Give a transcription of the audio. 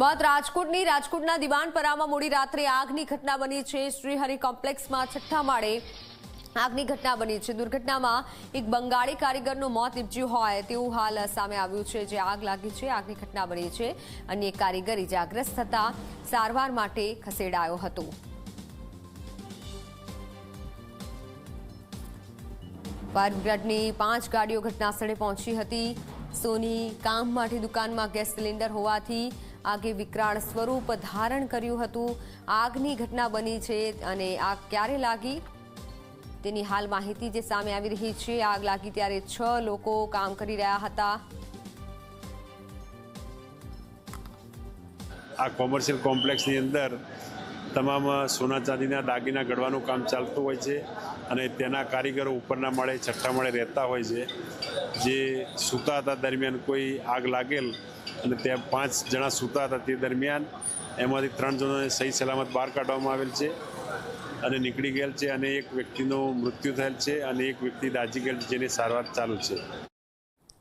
વાત રાજકોટની. રાજકોટના દિવાનપરામાં મોડી રાત્રે આગની ઘટના બની છે. શ્રીહરિ કોમ્પ્લેક્સમાં છઠ્ઠા માળે આગની ઘટના બની છે. દુર્ઘટનામાં એક બંગાળી કારીગરનું મોત નીપજ્યું હોય તેવું હાલ સામે આવ્યું છે, જે આગ લાગી છે, આગની ઘટના બની છે. અન્ય એક કારીગર ઇજાગ્રસ્ત થતા સારવાર માટે ખસેડાયો હતો. ફાયર બ્રિગેડની પાંચ ગાડીઓ ઘટના સ્થળે પહોંચી હતી. સોની કામ માટે દુકાનમાં ગેસ સિલિન્ડર હોવાથી આગે વિકરાળ સ્વરૂપ ધારણ કર્યું હતું. આગની ઘટના બની છે અને આગ ક્યારે લાગી? તેની હાલ માહિતી જે સામે આવી રહી છે, આગ લાગી ત્યારે છ લોકો કામ કરી રહ્યા હતા. આ કોમર્શિયલ કોમ્પ્લેક્સની અંદર તમામ સોના ચાંદીના દાગીના ઘડવાનું કામ ચાલતું હોય છે અને તેના કારીગરો ઉપરના માળે, છઠ્ઠા માળે રહેતા હોય છે. જે સૂતા હતા દરમિયાન કોઈ આગ લાગેલ અને ત્યાં પાંચ જણા સૂતા હતા તે દરમિયાન એમાંથી ત્રણ જણાને સહી સલામત બહાર કાઢવામાં આવેલ છે અને નીકળી ગયેલ છે અને એક વ્યક્તિનું મૃત્યુ થયેલ છે અને એક વ્યક્તિ દાજી ગયેલ જેની સારવાર ચાલુ છે.